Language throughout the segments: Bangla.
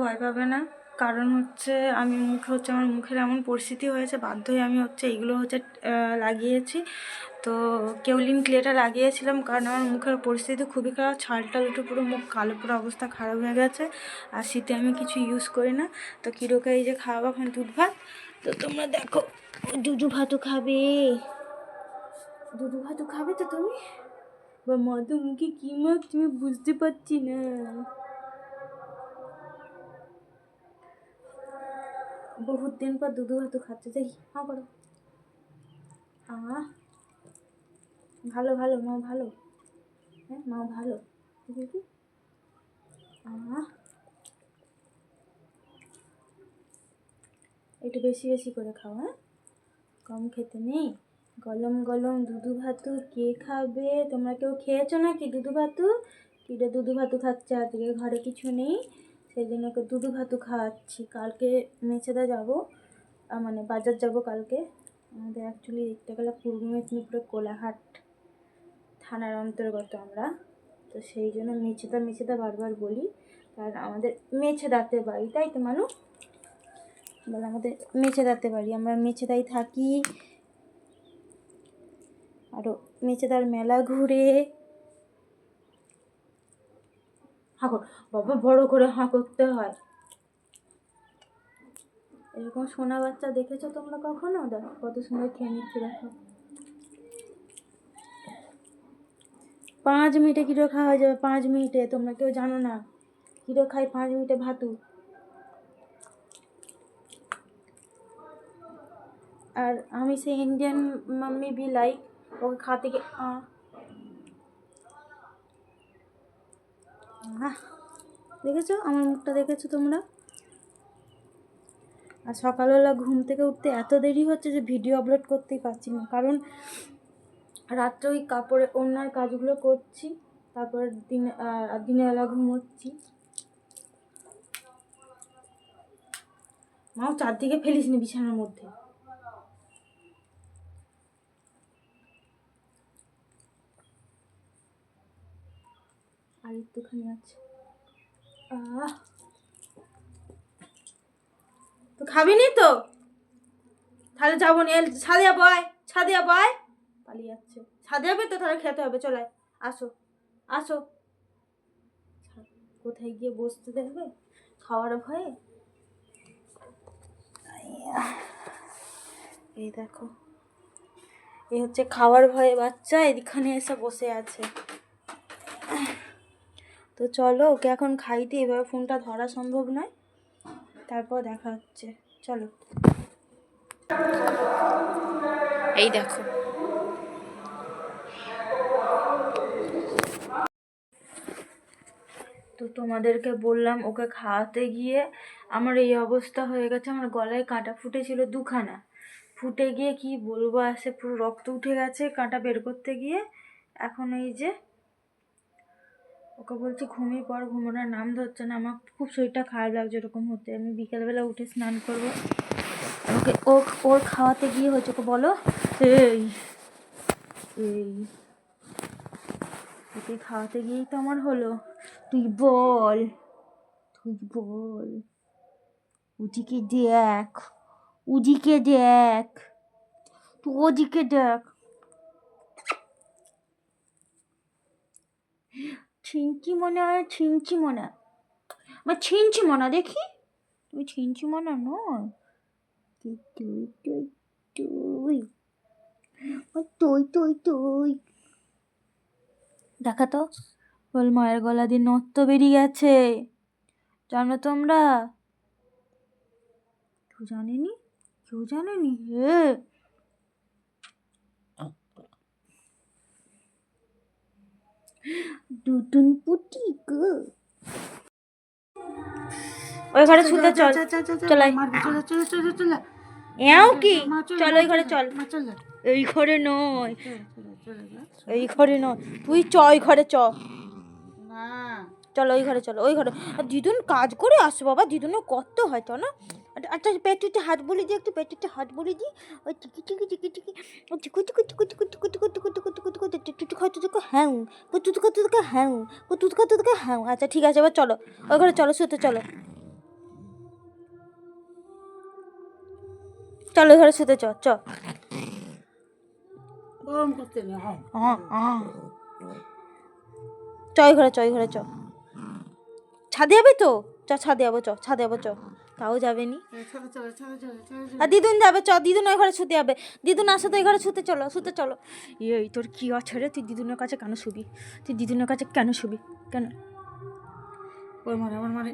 ভয় পাবে না। কারণ হচ্ছে আমি মুখে, হচ্ছে আমার মুখের এমন পরিস্থিতি হয়েছে, বাধ্য হয়ে আমি হচ্ছে এইগুলো হচ্ছে লাগিয়েছি। তো কেউলিন ক্লেটা লাগিয়েছিলাম কারণ আমার মুখের পরিস্থিতি খুবই খারাপ, ছালটাল উঠে পুরো মুখ, কালো পুরো অবস্থা খারাপ হয়ে গেছে। আর শীতে আমি কিছু ইউজ করি না। তো কিরোকে এই যে খাওয়াবো, এখন দুধ ভাত। তো তোমরা দেখো দুধু ভাতও খাবে। দুধু ভাতও খাবে তো তুমি? বা মধু মুখে কী মাখ তুমি বুঝতে পারছি না। বহুত দিন পর দুধু ভাত খাচ্ছে, যাই হ্যাঁ করো। আহ ভালো ভালো মা ভালো। হ্যাঁ মা ভালো। দেখি আহ একটু বেশি বেশি করে খাও হ্যাঁ? কম খেতে নেই। গলম গলম, দুধু ভাতু কে খাবে? তোমরা কেউ খেয়েছো নাকি দুধু ভাতু? কিটা দুধু ভাতু খাচ্ছে আজকে, ঘরে কিছু নেই? সেই জন্য ওকে দুধু ভাতু খাওয়াচ্ছি। কালকে মেছেদা যাব মানে বাজার যাব কালকে। আমাদের অ্যাকচুয়ালি দেখতে গেলে পূর্ব মেদিনীপুরের কোলাহাট থানার অন্তর্গত আমরা। তো সেই জন্য মেছেদা মেছেদা বারবার বলি, কারণ আমাদের মেছেদাতে বাড়ি, তাই তো মানুষ বলে আমাদের মেছেদাতে বাড়ি, আমরা মেছেদাই থাকি। আরও মেছেদার মেলা ঘুরে হাঁ কর বাবা বড় করে হাঁ করতে হয়। এরকম সোনা বাচ্চা দেখেছ তোমরা কখনো? দেখো কত সুন্দর খেয়ে নিচ্ছে দেখো। পাঁচ মিনিটে কিলো খাওয়া যাবে, পাঁচ মিনিটে, তোমরা কেউ জানো না। কিলো খাই পাঁচ মিনিটে ভাতু। আর আমি সেই Indian mummy be like okay খাতে গিয়ে আহ, দেখেছ? আমার মুখটা দেখেছ তোমরা? আর সকালবেলা ঘুম থেকে উঠতে এত দেরি হচ্ছে যে ভিডিও আপলোড করতেই পারছি না। কারণ রাত্রে ওই কাপড়ে অন্যার কাজগুলো করছি তারপর দিনে আর দিনেবেলা ঘুমোচ্ছি। মাও চারদিকে ফেলিস নি বিছানার মধ্যে। আর একটুখানি আছে। তো খাবি নি তো? তাহলে যাব নি ছাদিয়া বয় ছাদিয়া বয়। পালিয়ে যাচ্ছে। ছাদে যাবে তো? তাহলে খেতে হবে, চলে আসো আসো। কোথায় গিয়ে বসতে দেখবে? খাওয়ার ভয়ে। এই দেখো। এই হচ্ছে খাওয়ার ভয়ে বাচ্চা এখানে এসে বসে আছে। তো চলো ওকে এখন খাইতে এভাবে ফোনটা ধরা সম্ভব নয়। তারপর দেখা হচ্ছে। চলো। এই দেখো। তো তোমাদেরকে বললাম ওকে খাওয়াতে গিয়ে আমার এই অবস্থা হয়ে গেছে। আমার গলায় কাঁটা ফুটেছিল দুখানা। ফুটে গিয়ে কি বলব আসে পুরো রক্ত উঠে গেছে কাঁটা বের করতে গিয়ে। এখন এই যে ওকে বলছি, ঘুমিয়ে পর ঘুমানোর নাম ধরছে না, আমার খুব শরীরটা খারাপ লাগছে এরকম হতে। আমি বিকেলবেলা উঠে স্নান করব। ওকে ও ওর খাওয়াতে গিয়ে হয়েছে ওকে বলো। এই এই, ওকে খাওয়াতে গিয়েই তো আমার হলো। তুই বল তুই বল। ওদিকে দেখ ওদিকে দেখ, তুই ওদিকে দেখ। ছিনচি মনে ছিনচি মনে আমার ছিনচি মনা দেখি। তুই ছিঞ্চি মনা নয়। তুই তুই তুই তুই। দেখা তো। বল, মায়ের গলা দিয়ে নত্য বেরিয়ে গেছে। জানো তোমরা? কেউ জানেনি? কেউ জানেনি? হে! দুটুন পুটি গো ওই ঘরে শুতে চল চল। এও কি চল ওই ঘরে চল এই ঘরে নয় এই ঘরে নয় তুই চ ওই ঘরে চ চলো ওই ঘরে চলো ওই ঘরে দিদুন কাজ করে আসো বাবা দিদুনের কত হয়তো না আচ্ছা পেটুতে হাত বলে দিই একটু পেটুতে হাত বলে দিই ওই টিকি টিকি টিকি টিকি ও টিকু টিকু টিকু টিকু টিকু টিকু টিকু টিকু টিকু টিকু টুটু খা তুতুকা হ্যাঁ কুতুতু খা তুতুকা হ্যাঁ কুতুতু খা তুতুকা হ্যাঁ আচ্ছা ঠিক আছে এবার চলো ওই ঘরে চলো শুতে চলো চলো ঘরে শুতে চ চ চয় ঘরে চয় ঘরে চ ছাদে যাবে তো চ ছাদে যাব চ ছাদে যাব চ তাও যাবে নি চলো চলো চলো চলো চলো চলো। আর দিদুন যাবে চ দিদুন ওই ঘরে শুতে যাবে। দিদুন আসে তো ওই ঘরে শুতে চলো শুতে চলো। এই তোর কি আছে রে তুই দিদুনের কাছে কেন শুবি? তুই দিদুনের কাছে কেন শুবি? কেন? ওর মারে আমার মারে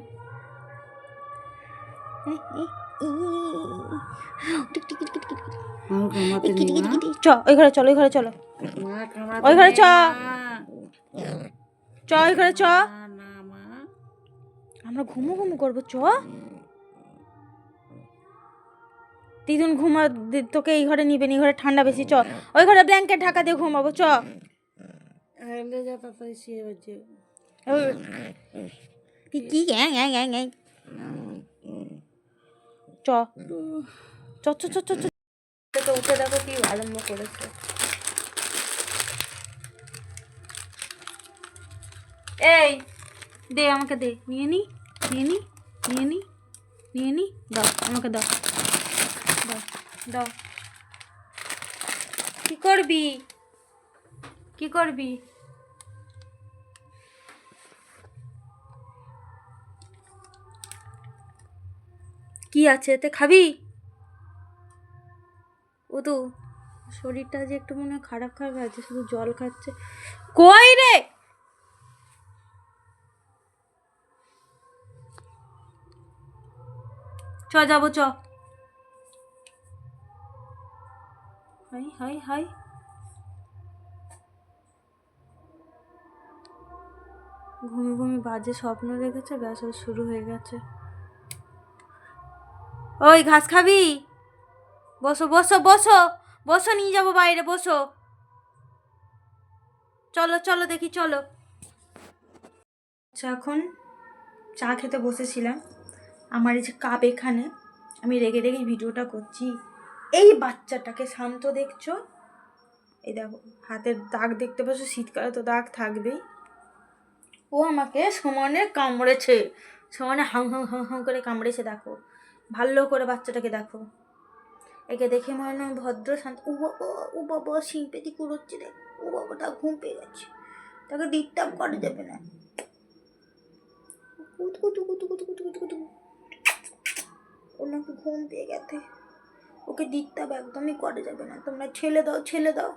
চ ওই ঘরে চলো ওই ঘরে চলো। ওই ঘরে চ। চ ওই ঘরে চ। আমরা ঘুমো ঘুমো করব চ। দিদুন ঘুমা তোকে এই ঘরে নিবে নি, এই ঘরে ঠান্ডা বেশি চ। ওই ঘরে ব্ল্যাঙ্কেট ঢাকা দিয়ে ঘুমাবো চ। কি কি গ্যাং গ্যাং গ্যাং গ্যাং চ। চ চ চ চ চ। তো উঠে দেখো কি আরম্ভ করেছে। এই দে আমাকে দে নিয়ে নি নিয়ে নি নিয়ে নি নিয়ে নি দাও আমাকে দাও। দাও। কি করবি? কি করবি? কি আছে? এতে খাবি? ও তো শরীরটা যে একটু মনে খারাপ খারাপ আছে, শুধু জল খাচ্ছে। কই রে? চ, যাব, চ। High high. ঘুমি ঘুমি বাজে স্বপ্ন দেখেছে, ব্যাস শুরু হয়ে গেছে। ওই, ঘাস খাবি? বসো বসো বসো বসো, নিয়ে যাব বাইরে, বসো। চলো চলো, দেখি, চলো। আচ্ছা এখন চা খেতে বসেছিলাম। আমার এই যে কাপ এখানে, আমি রেগে রেগে ভিডিওটা করছি। এই বাচ্চাটাকে শান্ত দেখছ? এই দেখো, হাতের দাগ দেখতে পাচ্ছ, শীতকালে তো দাগ থাকবেই। ও আমাকে সমানে কামড়েছে, সমানে হাং হাং হাং হাং করে কামড়েছে, দেখো। ভালো করে বাচ্চাটাকে দেখো। একে দেখে মনে হয় ভদ্র, শান্ত। ও বাবা ও বাবা শিল্পেতি কুড়োচ্ছে দেখ। ও বাবাটা ঘুম পেয়ে গেছে। তাকে ডিস্টার্ব করা যাবে না। কুতু কুতু কুতু কুতু কুতু কুতু কুতু নাকি ঘুম পেয়ে গেছে। ওকে দিতে হবে একদমই করা যাবে না। তোমরা ছেলে দাও ছেলে দাও।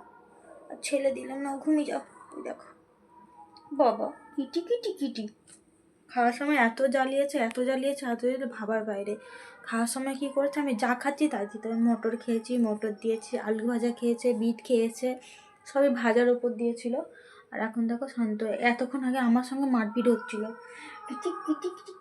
আর ছেলে দিলাম না, ঘুমিয়ে যাও। ওই দেখো। বাবা, কিটি কিটি কিটি। খাওয়ার সময় এত জ্বালিয়েছে এত জ্বালিয়েছে, এত ভাবার বাইরে। খাওয়ার সময় কী করেছে? আমি যা খাচ্ছি তাই দিতে মটর খেয়েছি, মটর দিয়েছি, আলু ভাজা খেয়েছে, বিট খেয়েছে, সবই ভাজার ওপর দিয়েছিল। আর এখন দেখো শান্ত এতক্ষণ আগে আমার সঙ্গে মারপিট হচ্ছিল। কিটি কিটি কিটি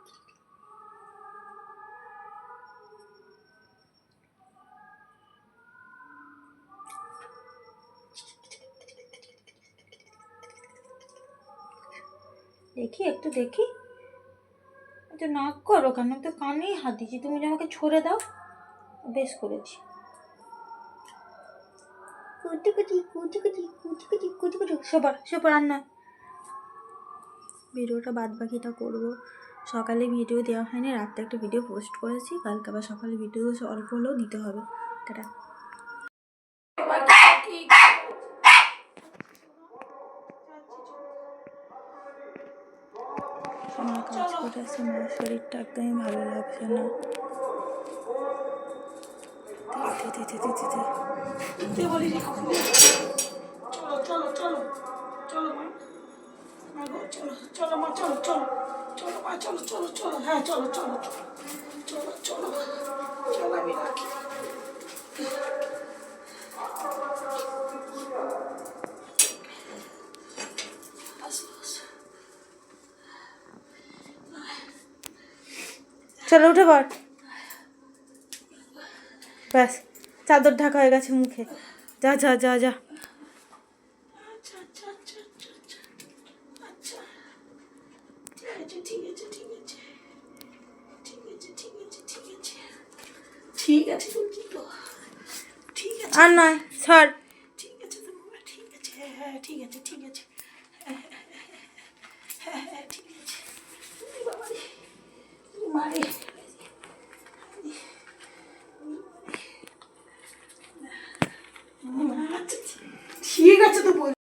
দেখি, একটু দেখি। তো না করো, কেন তো কানেই হাত দিয়েছি তুমি আমাকে ছড়ে দাও। বেশ করেছি। ভিডিওটা বাদ বাকিটা করব। সকালে ভিডিও দেওয়া হয়নি, রাত্রে একটা ভিডিও পোস্ট করেছি। কালকে আবার সকালে ভিডিও অল্প হলেও দিতে হবে। টাটা। আমার কাজ করে আছে আমার শরীরটা একদমই ভালো লাগছে না। চলো চলো চলো চলো চলো চলো মা চলো চলো চলো মা চলো চলো চলো হ্যাঁ চলো চলো চলো। চলো উঠে পড় ব্যাস চাদর ঢাকা হয়ে গেছে মুখে যা যা যা যা ঠিক আছে আর নয় সর ঠিক আছে ঠিক আছে হ্যাঁ ঠিক আছে ঠিক আছে হ্যাঁ হ্যাঁ ঠিক ঠিক আছে তো বল